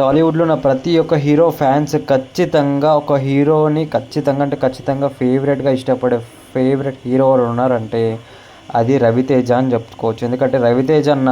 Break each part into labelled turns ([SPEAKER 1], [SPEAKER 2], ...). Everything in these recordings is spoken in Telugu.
[SPEAKER 1] టాలీవుడ్లో ఉన్న ప్రతి ఒక్క హీరో ఫ్యాన్స్ ఖచ్చితంగా ఒక హీరోని ఖచ్చితంగా అంటే ఖచ్చితంగా ఫేవరెట్గా ఇష్టపడే ఫేవరెట్ హీరో ఎవరు ఉన్నారంటే అది రవితేజ అని చెప్పుకోవచ్చు. ఎందుకంటే రవితేజ అన్న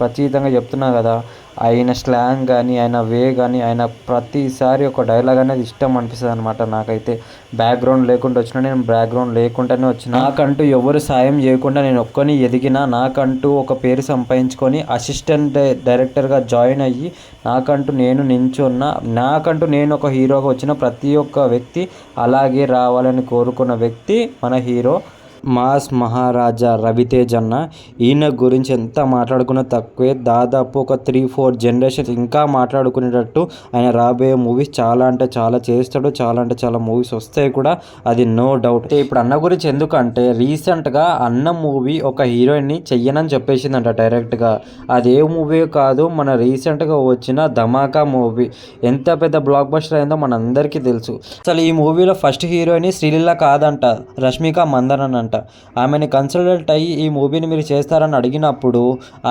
[SPEAKER 1] ఖచ్చితంగా చెప్తున్నా కదా ఆయన స్లాంగ్ కానీ ఆయన వే కానీ ఆయన ప్రతిసారి ఒక డైలాగ్ అనేది ఇష్టం అనిపిస్తుంది అనమాట నాకైతే. బ్యాక్గ్రౌండ్ లేకుండా వచ్చిన నేను బ్యాక్గ్రౌండ్ లేకుండానే వచ్చిన. నాకంటూ ఎవరు సాయం చేయకుండా నేను ఒక్కని ఎదిగిన నాకంటూ ఒక పేరు సంపాదించుకొని అసిస్టెంట్ డైరెక్టర్గా జాయిన్ అయ్యి నాకంటూ నేను నించున్న నాకంటూ నేను ఒక హీరోగా వచ్చిన ప్రతి ఒక్క వ్యక్తి అలాగే రావాలని కోరుకున్న వ్యక్తి మన హీరో మాస్ మహారాజా రవితేజ్ అన్న. ఈయన గురించి ఎంత మాట్లాడుకున్న తక్కువే. దాదాపు ఒక త్రీ ఫోర్ జనరేషన్స్ ఇంకా మాట్లాడుకునేటట్టు ఆయన రాబోయే మూవీస్ చాలా అంటే చాలా చేస్తాడు. చాలా అంటే చాలా మూవీస్ వస్తాయి కూడా. అది నో డౌట్ ఇప్పుడు అన్న గురించి ఎందుకంటే రీసెంట్గా అన్న మూవీ ఒక హీరోయిన్ని చెయ్యనని చెప్పేసిందంట డైరెక్ట్గా అది ఏ మూవీ కాదు మన రీసెంట్గా వచ్చిన ధమాకా మూవీ ఎంత పెద్ద బ్లాక్ బస్టర్ అయిందో మనందరికీ తెలుసు. అసలు ఈ మూవీలో ఫస్ట్ హీరోయిన్ శ్రీలీల కాదంట రష్మిక మందనన్ అంట ఆమెని కన్సల్టెంట్ అయ్యి ఈ మూవీని మీరు చేస్తారని అడిగినప్పుడు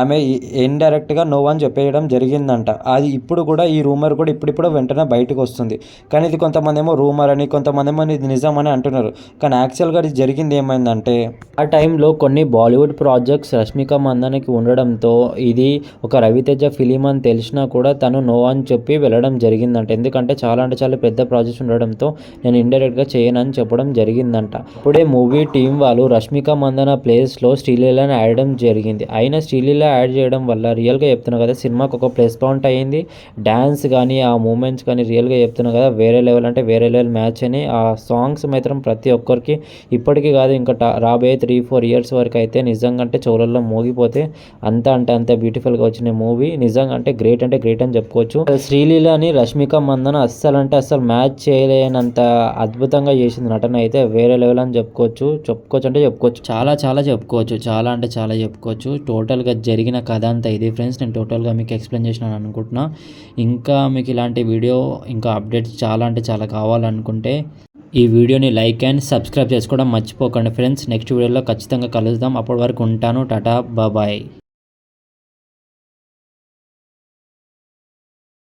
[SPEAKER 1] ఆమె ఇండైరెక్ట్గా నో అని చెప్పేయడం జరిగిందంట. అది ఇప్పుడు కూడా ఈ రూమర్ కూడా ఇప్పుడిప్పుడు వెంటనే బయటకు వస్తుంది. కానీ ఇది కొంతమంది ఏమో రూమర్ అని కొంతమంది ఏమో ఇది నిజం అని అంటున్నారు. కానీ యాక్చువల్గా ఇది జరిగింది ఏమైందంటే ఆ టైంలో కొన్ని బాలీవుడ్ ప్రాజెక్ట్స్ రష్మిక మందనకి ఉండడంతో ఇది ఒక రవితేజ ఫిలిం అని తెలిసినా కూడా తను నో అని చెప్పి వెళ్ళడం జరిగిందంట. ఎందుకంటే చాలా అంటే చాలా పెద్ద ప్రాజెక్ట్స్ ఉండడంతో నేను ఇండైరెక్ట్గా చేయనని చెప్పడం జరిగిందంట. అప్పుడే మూవీ టీం వాళ్ళు రష్మిక మందన ప్లేస్లో శ్రీలీలని ఆడడం జరిగింది. అయినా శ్రీలీల యాడ్ చేయడం వల్ల రియల్గా చెప్తున్నా కదా సినిమాకి ఒక ప్లస్ పాయింట్ అయ్యింది డ్యాన్స్ కానీ ఆ మూమెంట్స్ కానీ రియల్గా చెప్తున్నా కదా వేరే లెవెల్ అంటే వేరే లెవెల్ మ్యాచ్ అని ఆ సాంగ్స్ మాత్రం ప్రతి ఒక్కరికి ఇప్పటికీ కాదు ఇంకా రాబోయే త్రీ ఫోర్ ఇయర్స్ వరకు అయితే నిజంగా అంటే చెవులలో మోగిపోతే అంత అంటే అంత బ్యూటిఫుల్గా వచ్చిన మూవీ. నిజంగా అంటే గ్రేట్ అంటే గ్రేట్ అని చెప్పుకోవచ్చు. శ్రీలీలని రష్మిక మందన అస్సలు అంటే అస్సలు మ్యాచ్ చేయలేనంత అద్భుతంగా చేసింది నటన అయితే వేరే లెవెల్ అని చెప్పుకోవచ్చు. చెప్పుకోవచ్చు అంటే చెప్పుకోవచ్చు. చాలా చాలా చెప్పుకోవచ్చు. చాలా అంటే చాలా చెప్పుకోవచ్చు. టోటల్గా జరిగిన కథ అంతా ఇది. ఫ్రెండ్స్ నేను టోటల్గా మీకు ఎక్స్ప్లెయిన్ చేసినాను అనుకుంటున్నా. ఇంకా మీకు ఇలాంటి వీడియో ఇంకా అప్డేట్స్ చాలా అంటే చాలా కావాలనుకుంటే ఈ వీడియోని లైక్ అండ్ సబ్స్క్రైబ్ చేసుకోవడం మర్చిపోకండి. ఫ్రెండ్స్ నెక్స్ట్ వీడియోలో ఖచ్చితంగా కలుద్దాం. అప్పటి వరకు ఉంటాను. టాటా బాబాయ్